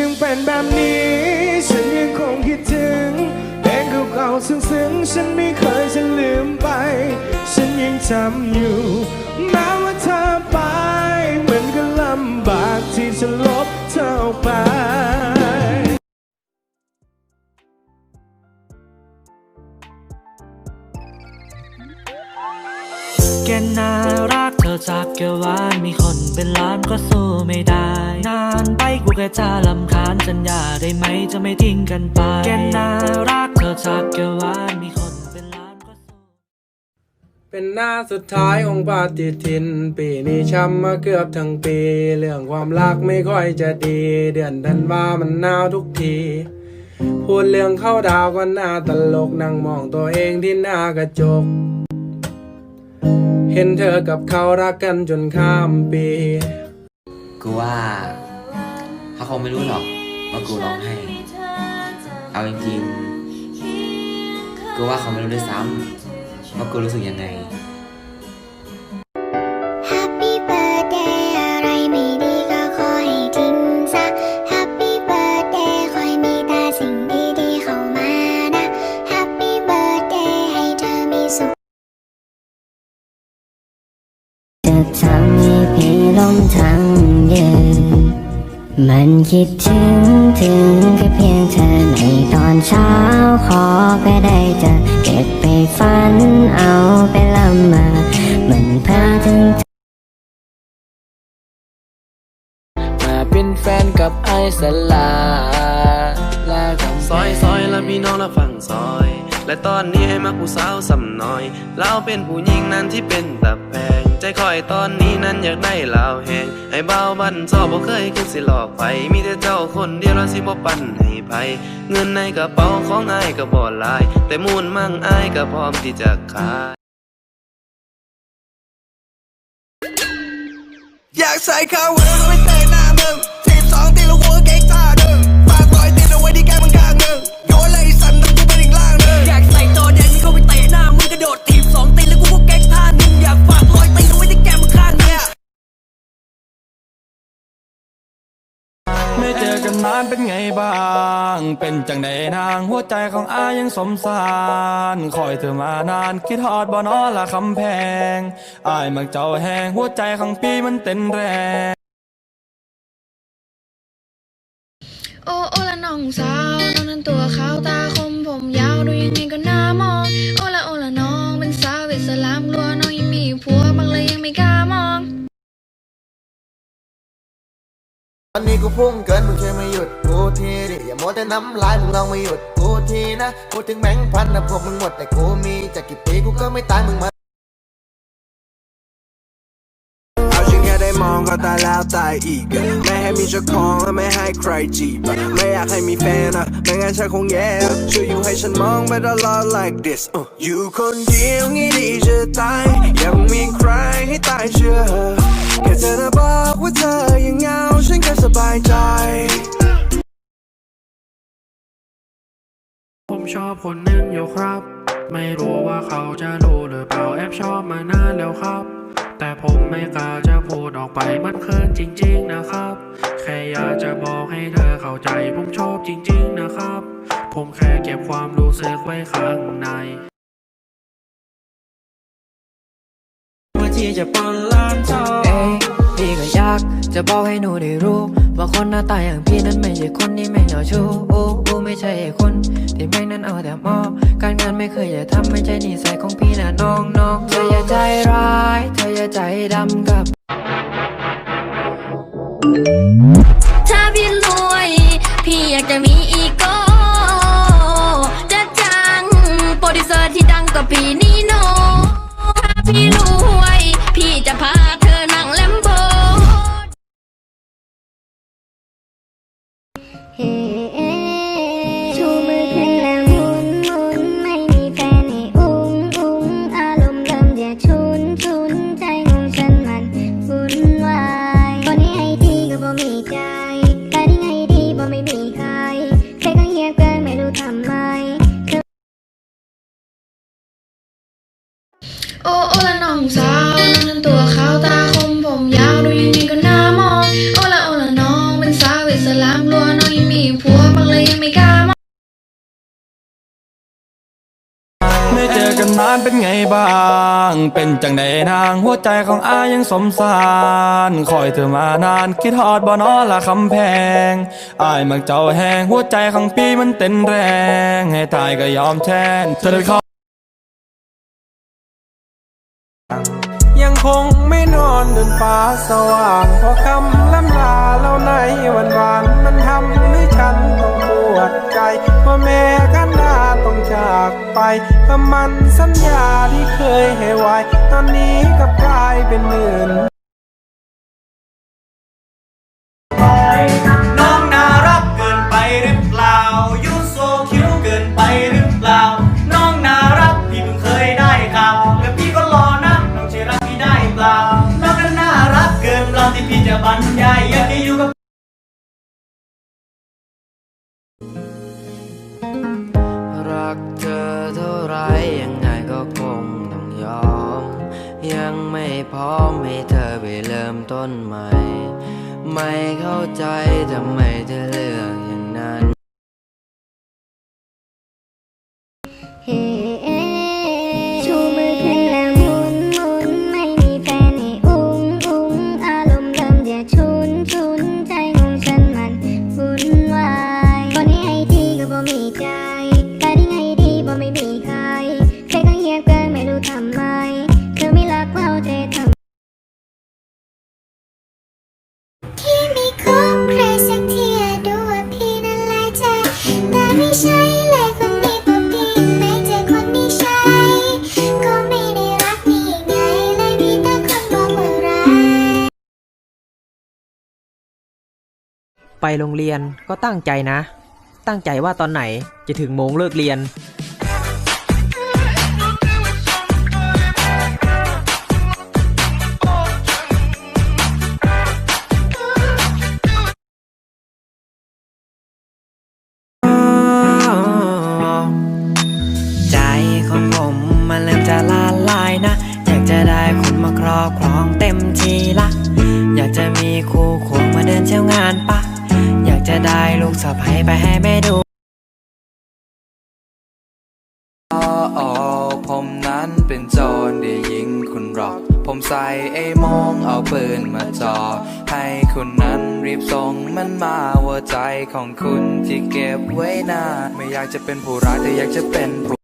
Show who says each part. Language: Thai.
Speaker 1: ยังเป็นแบบนี้ ฉันยังคงคิดถึงเพลงเก่าๆซึ้งๆฉันไม่เคยจะลืมไป ฉันยังจำอยู่แม้ว่าเธอ จา
Speaker 2: กวานมีคนเป็นล้านก็สู้ไม่ได้ นานไปกูแค่จะลำคาญสัญญาได้ไหมจะไม่ทิ้งกันไปแกน่ารักเธอจากเกวานมีคนเป็นล้านก็สู้
Speaker 1: เป็นหน้าสุดท้ายของปาฏิทิน ปีนี้ช้ำมาเกือบทั้งปี เรื่องความรักไม่ค่อยจะดี เดือนธันวามันหนาวทุกทีพูดเรื่องเข้าดาวก็น่าตลกนั่งมองตัวเองที่หน้ากระจก เห็นเธอกับเขารักกันจนข้ามปี
Speaker 3: กูว่าเขาคงไม่รู้หรอกว่ากูร้องไห้ เอาจริงๆ กูว่าเขาไม่รู้ด้วยซ้ำว่ากูรู้สึกยังไง
Speaker 4: มัน
Speaker 5: คิดถึงถึงแค่เพียงเธอในตอนเช้าขอแค่ได้จะเก็บไปฝันเอาไปละเมอมันเพ้อถึง
Speaker 6: มาเป็นแฟนกับไอสลาลากับ
Speaker 7: ซอยซอยและพี่น้องและฝั่งซอย และตอนนี้ให้มาผู้สาวสำน้อย เราเป็นผู้หญิงนั้นที่เป็นตะแพง ใจคอยตอนนี้นั้นอยากได้ลาวแหงให้เบาบันซอบ่เคยคิดสิหลอกไป มีแต่เจ้าคนเดียวแล้วสิบ่ปั่นให้ไผเงินในกระเป๋าของอายก็บ่หลาย แต่มูลมั่งอายก็พร้อมที่จะขาย
Speaker 8: อยากใส่คาเวลก็ไม่เตะหน้ามึง เจ
Speaker 6: อกันนานเป็
Speaker 1: นไงบ้าง เป็นจังใดนางหัวใจของอายังสมสารคอยเธอมานานคิดฮอดบ่นอละคำแพงอายมักเจ้าแหงหัวใจของพี่มันเต้นแรง
Speaker 9: โอ้โอละน้องสาวน้องนั้นตัว วันนี้กู
Speaker 8: พุ่งเกินมึงช่วยไม่หยุดกูทีดิอย่ามัวแต่น้ำลายมึงลองไม่หยุดกูทีนะพูถึงแบงค์พันนะพวกมึงหมดแต่กูมีจะกี่ปีกูก็ไม่ตายมึงมาเอาฉันแค่ได้มองก็ตายแล้วตายอีกอะไม่ให้มีเจ้าของและไม่ให้ใครจีบอะไม่อยากให้มีแฟนอะไม่งั้นฉันคงแย่อะช่วยอยู่ให้ฉันมองไม่ตลอด like this อยู่คนเดียวงี้ดีจะตายยังมีใครให้ตายเชื่อ แค่เธอนะบอกว่าเธอยังเหงาฉันก็สบายใจ
Speaker 7: ผมชอบคนหนึ่งอยู่ครับ ไม่รู้ว่าเขาจะรู้หรือเปล่าแอบชอบมานานแล้วครับ แต่ผมไม่กล้าจะพูดออกไปมันเขินจริง ๆนะครับ แค่อยากจะบอกให้เธอเข้าใจ ผมชอบจริง ๆนะครับ ผมแค่เก็บความรู้สึกไว้ข้างใน
Speaker 2: ว่าที่จะปนล้านทอง
Speaker 6: เอ้ยพี่ก็อยากจะบอกให้หนูได้รู้ ว่าคนหน้าตาอย่างพี่นั้นไม่ใช่คนที่ไม่เหงาชู้โอ้โอ้ไม่ใช่ไอ้คนที่แม่งนั้นเอาแต่มองการงานไม่เคยจะทำไม่ใช่นิสัยของพี่นะน้องน้องเธออย่าใจร้าย เธออย่าใจดำกับ
Speaker 9: ถ้าพี่รวย พี่อยากจะมีอี องสาวนั้นตัวขาวตาคมผมยาวดูยังไงก็น่ามองโอ
Speaker 4: ละโอละน้องเป็นสาวอิสลามลัวน้องยังมีผัวบางเลยยังไม่กล้ามองไม่เจอกันนา
Speaker 10: นเป็นไงบ้าง เป็นจังใดนางหัวใจของอายังสมสารคอยเธอมานานคิดทอดบ่นอละคำแพงอายมักเจ้าแหงหัวใจของพี่มันเต้นแรง ให้ตายก็ยอมแทนเธอได้ข
Speaker 1: อ นอนบนฟ้าสว่างเพราะคำล้ำลาเล่าในวันวานมันทำให้ฉันต้องปวดใจว่าแม่กันดาต้องจากไปก็มันสัญญาที่เคยให้ไว้ ตอนนี้กลับกลายเป็นหมื่น
Speaker 2: พร้อ
Speaker 6: มให้เธอไปเริ่มต้นใหม่ ไม่เข้าใจทำไมเธอเลือก
Speaker 4: ไป
Speaker 11: โรงเรียนก็ตั้งใจนะ ตั้งใจว่าตอนไหนจะถึงโมงเลิกเรียน
Speaker 6: ได้ลูกสะใภ้ไปให้แม่ดู
Speaker 10: อ๋อผมนั้นเป็นโจรได้ยิงคุณหรอก ผมใส่ไอ้มองเอาปืนมาจ่อให้คุณนั้นรีบส่งมันมาหัวใจของคุณที่เก็บไว้นานไม่อยากจะเป็นผู้ร้ายแต่อยากจะเป็นผู้